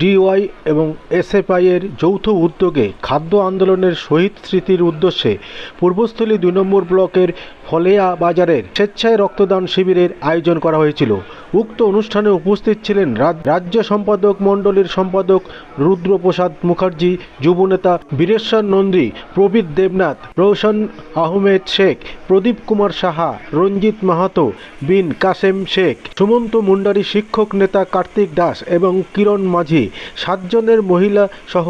Dy এবং SFI এর যৌথ উদ্যোগে খাদ্য আন্দোলনের শহীদ স্মৃতির উদ্দেশ্যে পূর্বস্থলী দুই নম্বর ব্লকের ফলেয়া বাজারের স্বেচ্ছায় রক্তদান শিবিরের আয়োজন করা হয়েছিল। উক্ত অনুষ্ঠানে উপস্থিত ছিলেন রাজ্য সম্পাদক মণ্ডলীর সম্পাদক রুদ্রপ্রসাদ মুখার্জি, যুবনেতা বীরেশ্বর নন্দী, প্রবীর দেবনাথ, রোশন আহমেদ শেখ, প্রদীপ কুমার সাহা, রঞ্জিত মাহাতো, বিন কাসেম শেখ, সুমন্ত মুন্ডারি শিক্ষক নেতা কার্তিক দাস এবং কিরণ মাঝি। সাতজনের মহিলা সহ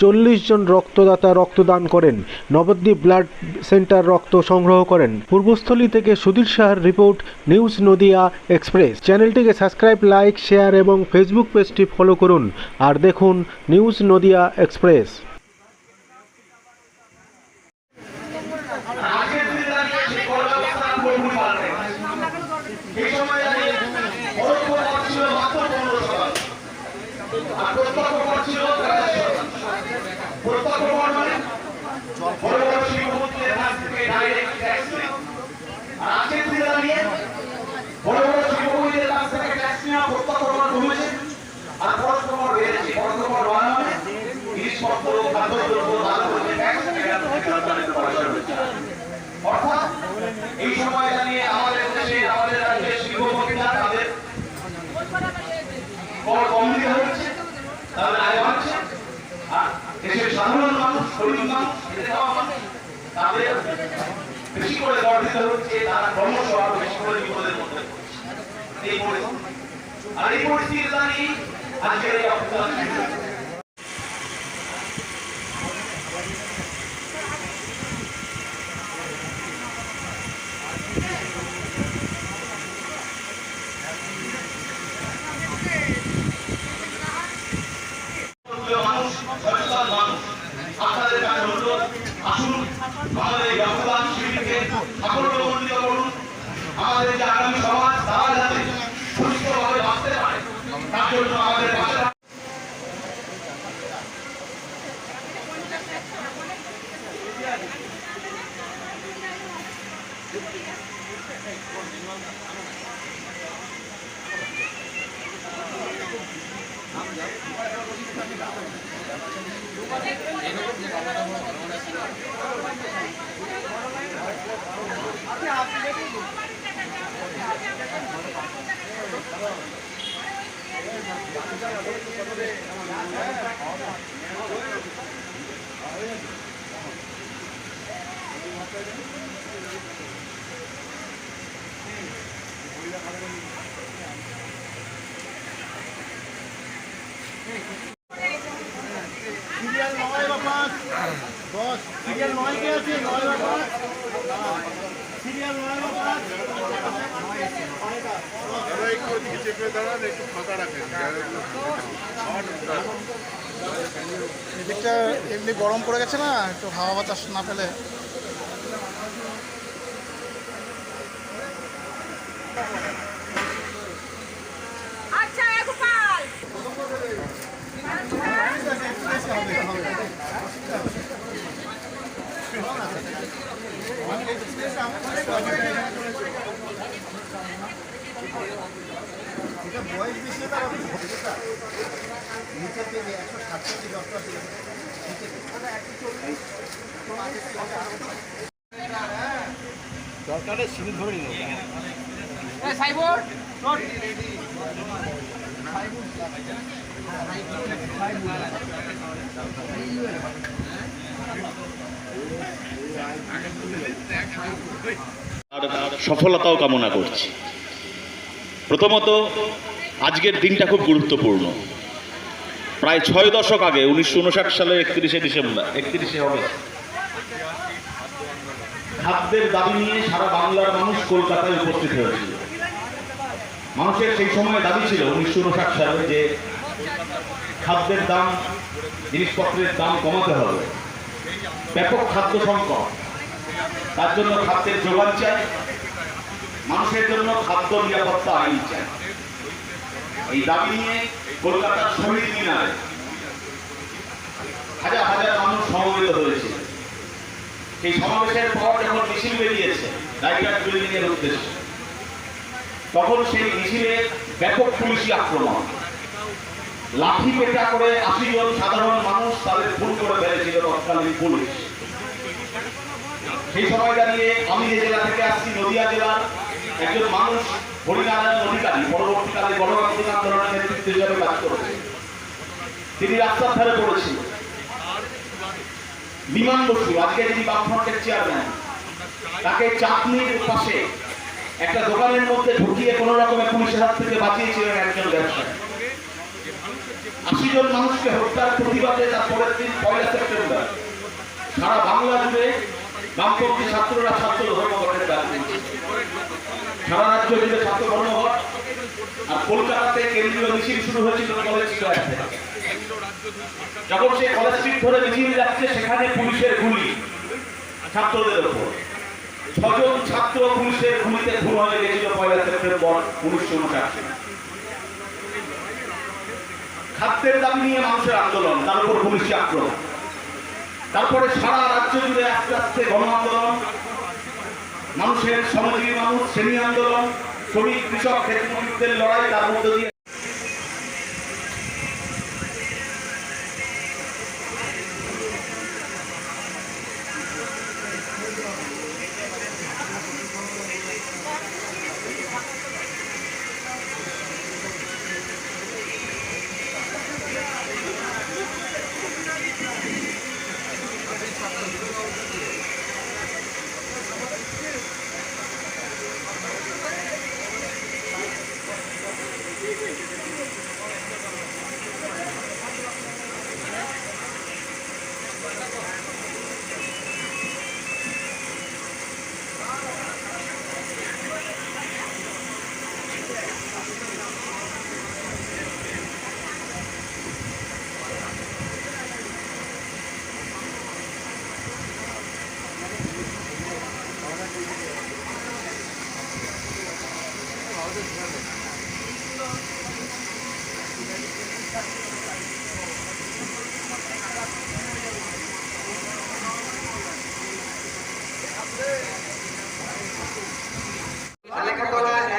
চল্লিশ জন রক্তদাতা রক্তদান করেন। নবদ্বীপ ব্লাড সেন্টার রক্ত সংগ্রহ করেন। পূর্বস্থলী থেকে সুধীর সাহার রিপোর্ট, নিউজ নদিয়া এক্সপ্রেস। চ্যানেলটিকে সাবস্ক্রাইব, লাইক, শেয়ার এবং ফেসবুক পেজটি ফলো করুন। আর দেখুন নিউজ নদিয়া এক্সপ্রেস আগের দিনে দাঁড়িয়ে সেই কলকাতা কর্মী পাল্টে এই সময় দাঁড়িয়ে পরোক্ষ কর ছিল মাত্র পনেরো শতাংশ আর প্রত্যক্ষ কর ছিল তেরো শতাংশ প্রত্যক্ষ কর মানে বড় বড় শিল্পপতিদের কাছ থেকে ডাইরেক্ট ট্যাক্স নেই আর আগের দিনে দাঁড়িয়ে বড় বড় শিল্পপতিদের কাছ থেকে ট্যাক্স নেওয়া প্রত্যক্ষ কর কমেছে আর পরোক্ষ কর বেড়েছে বাড়া মানে জিনিসপত্র খাদ্যদ্রব্য তাদের উপরে ট্যাক্স পয়সা রয়েছে অর্থাৎ এই সময় দাঁড়িয়ে আমাদের দেশে আমাদের রাজ্যের শিল্পপতিরা তাদের কর কম দিতে হচ্ছে তাদের আয় বাড়ছে আর দেশের সাধারণ মানুষ গরিব মানুষ খেতে খাওয়া মানুষ তাদের বেশি করে গর্বিত হচ্ছে তারা ক্রমশ আরও বেশি করে বিপদের মধ্যে। এই আর এই পরিস্থিতি দাঁড়িয়ে আজকের এই অবস্থান প্রিয় মানুষ সচেতন মানুষ আপনাদের কাছে অনুরোধ আসুন আমাদের এই রক্তদান শিবিরকে সাফল্যমণ্ডিত করুন আমাদের যে আগামী সমাজ তারা যাতে সুস্থভাবে বাঁচতে পারে তার জন্য আমাদের পাশে থাকুন। সিরিয়াল একটু দাঁড়ান একটু ফাঁকা রাখেন। এদিকটা এমনি গরম পড়ে গেছে না? একটু হাওয়া বাতাস না পেলে। আচ্ছা। বয়স বেশি তার নিচে থেকে একশো সাতষট্টি দশটা আর সফলতাও কামনা করছি। প্রথমত, আজকের দিনটা খুব গুরুত্বপূর্ণ। প্রায় ছয় দশক আগে, উনিশশো উনষাট সালের একত্রিশে ডিসেম্বর, একত্রিশে অগস্ট, খাদ্যের দাবি নিয়ে সারা বাংলার মানুষ কলকাতায় উপস্থিত হয়েছিল। মানুষের সেই সময় দাবি ছিল উনিশশো উনষাট সালে যে খাদ্যের দাম, জিনিসপত্রের দাম কমাতে হবে। ব্যাপক খাদ্য সংকট। তার জন্য খাদ্যের যোগান চাই। মানুষের জন্য খাদ্য নিরাপত্তা আইন চাই। এই দাবি নিয়ে কলকাতার শহীদ মিনারে হাজার হাজার মানুষ সমবেত হয়েছে। সেই সমাবেশের পর যখন মিছিল বেরিয়েছে রাইটার বিল্ডিং এর উদ্দেশ্যে, তখন সেই মিছিলে ব্যাপক পুলিশি আক্রমণ। লাঠি পেটা করে আশি জন সাধারণ মানুষ তাদের খুন করে ফেলেছিল তৎকালীন পুলিশ। সেই সময় দাঁড়িয়ে আমি যে জেলা থেকে আসছি, নদিয়া জেলার একজন মানুষ হরিনারায়ণ অধিকারী, পরবর্তীকালে গণতান্ত্রিক আন্দোলনের নেতৃত্ব হিসাবে কাজ করেছে, তিনি রাস্তার ধারে পড়েছিল। বিমান বসু আজকে যিনি বামফ্রন্টের চেয়ারম্যান তাকে চাঁদনির পাশে একটা দোকানের মধ্যে ঢুকিয়ে কোন রকমের পুলিশের হাত থেকে বাঁচিয়েছিলেন একজন ব্যবসায়ী। আশি জন মানুষকে হত্যার প্রতিবাদে তার পরের দিন পয়লা সেপ্টেম্বর সারা বাংলা জুড়ে বামপন্থী ছাত্ররা ছাত্র দিয়েছে সারা রাজ্য জুড়ে ছাত্র ধর্মঘট আর কলকাতাতে কেন্দ্রীয় মিছিল শুরু হয়েছিল কলেজ যখন সে কলেজ স্ট্রিট ধরে মিছিল যাচ্ছে, সেখানে পুলিশের গুলি ছাত্রদের উপর ছজন ছাত্র পুলিশের গুলিতে খুন হয়ে গেছিল পয়লা সেপ্টেম্বর উনিশশো উনষাট খাদ্যের দাবি নিয়ে মানুষের আন্দোলন, তার উপর পুলিশি আক্রমণ। তারপরে সারা রাজ্য জুড়ে আস্তে আস্তে গণ আন্দোলন মানুষের শ্রমজীবী মানুষ শ্রেণি আন্দোলন শ্রমিক কৃষক ক্ষেত্রমন্ত্রীদের লড়াই তার মধ্যে দিয়ে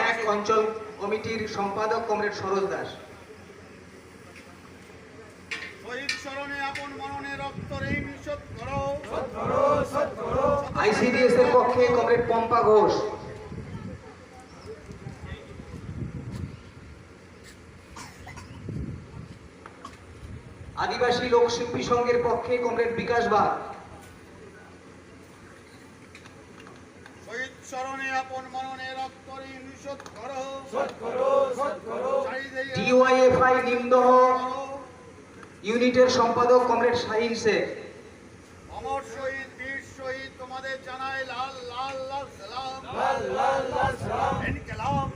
এক অঞ্চল কমিটির সম্পাদক কমরেড সরোজ দাস। আইসিডিএস এর পক্ষে কমরেড পম্পা ঘোষ আদিবাসী লোকশিল্পী সংঘের পক্ষে কমরেড বিকাশ বাগ। শহীদ আপন মননে রক্ত ঋণ করো ডিওয়াইএফআই নিমদহ ইউনিটের সম্পাদক কমরেড শাহিন শেখ। অমর শহীদ বীর শহীদ তোমাদের জানাই লাল লাল লাল সালাম। লাল লাল লাল সালাম। ইনকিলাব